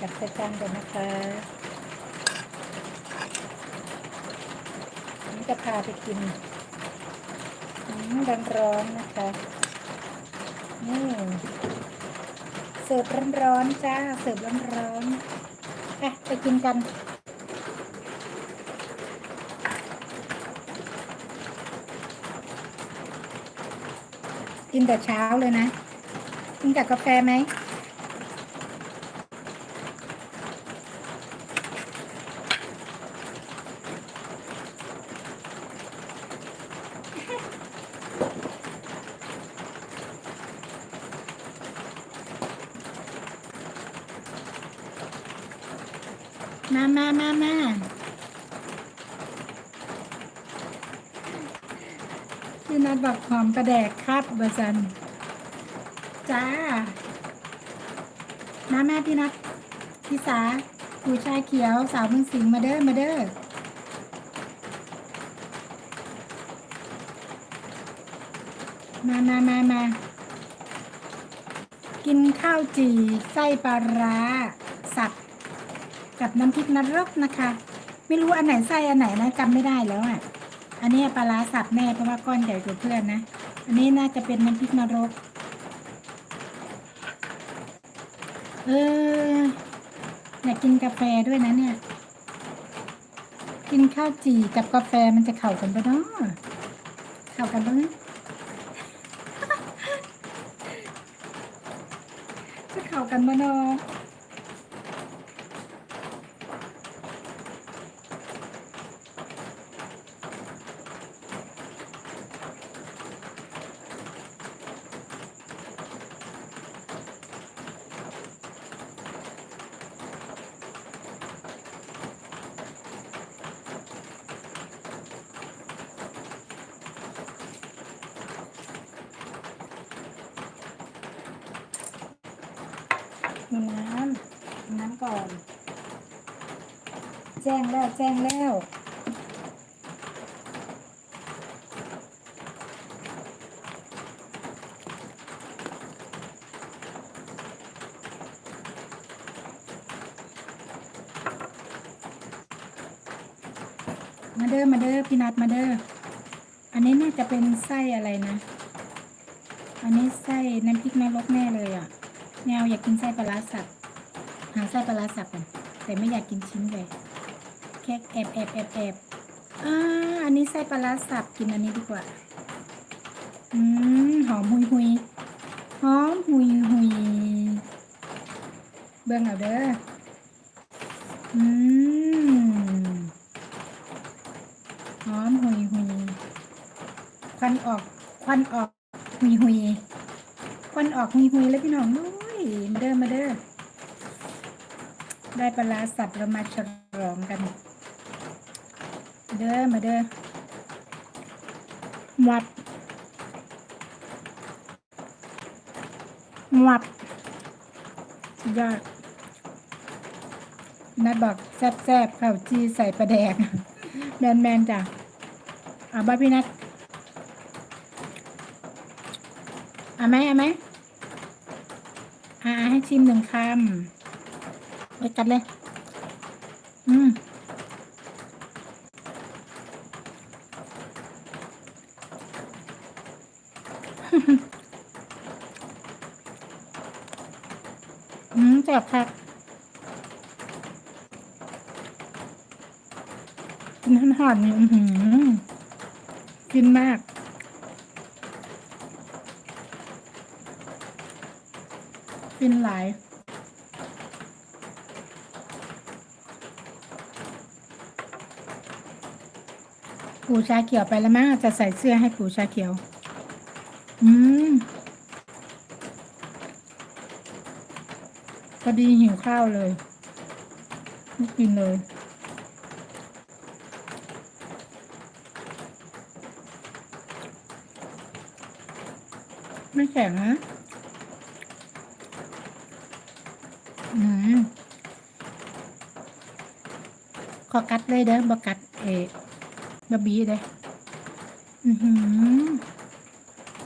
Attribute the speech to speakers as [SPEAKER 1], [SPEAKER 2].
[SPEAKER 1] กับใส่จานกันนะคะนี่จะพาไปกินร้อนๆนะคะ นี่ เสิร์ฟร้อนๆจ้า เสิร์ฟร้อนๆไปไปกินกันกินแต่เช้าเลยนะ กินกับกาแฟไหม มามามามาพี่นัดบอกหอมกระแดกครับเบอร์ซันจ้า มาแม่พี่นัดพี่สาผู้ชายเขียวสาวมึงสิงมาเด้อมาเด้อมามามามา กินข้าวจี่ไส้ปลาร้า กับน้ำพริกนรกนะคะ ไม่รู้อันไหนไส้อันไหนนะจำไม่ได้แล้วอะ อันนี้ปลาร้าสับแน่เพราะว่าก้อนใหญ่กว่าเพื่อนนะ อันนี้น่าจะเป็นน้ำพริกนรก เอออยากกินกาแฟด้วยนะเนี่ย กินข้าวจี่กับกาแฟมันจะเข้ากันปะเนาะเข้ากันปะเนี่ยจะเข้ากันปะเนาะ ดูน้ำดูน้ำก่อน แจ้งแล้วแจ้งแล้วมาเด้อมาเด้อพี่นัดมาเด้ออันนี้น่าจะเป็นไส้อะไรนะ อันนี้ไส้น้ำพริกนรกแน่เลยอะ แนวอยากกินไส้ปลาสับหาไส้ปลาสับก่อนแต่ไม่อยากกินชิ้นเลยแค่แอบแอบแอบแอบอ่าอันนี้ไส้ปลาสับกินอันนี้ดีกว่า อืมหอมหุยหุยหอมหุยหุยเบื้องเอาเด้ออืมหอมหุยหุยควันออกควันออกหุยหุยควันออกหุยหุยแล้วพี่น้องนุ้ย มาเด้อมาเด้อได้ปลาสับเรามาฉลองกัน เด้อมาเด้อหวับหวับสุดยอดนัดบอกแซ่บๆข้าวจีใส่ปลาแดกแมนแมนๆจ้ะเอาบ้าพี่นัดเอาไหมเอาไหม อ่าให้ชิมหนึ่งคำไปกัดเลย อืมอืมแซ่บคักกินหันหอนนี่อือหือกินมาก กินหลายปู่ชาเขียวไปแล้วมั้งจะใส่เสื้อให้ปู่ชาเขียว อืมพอดีหิวข้าวเลยไม่กินเลย ไม่แข็งนะ อืม ขอกัดเลยเด้อบกัดเอบะบีเด้ออือหือ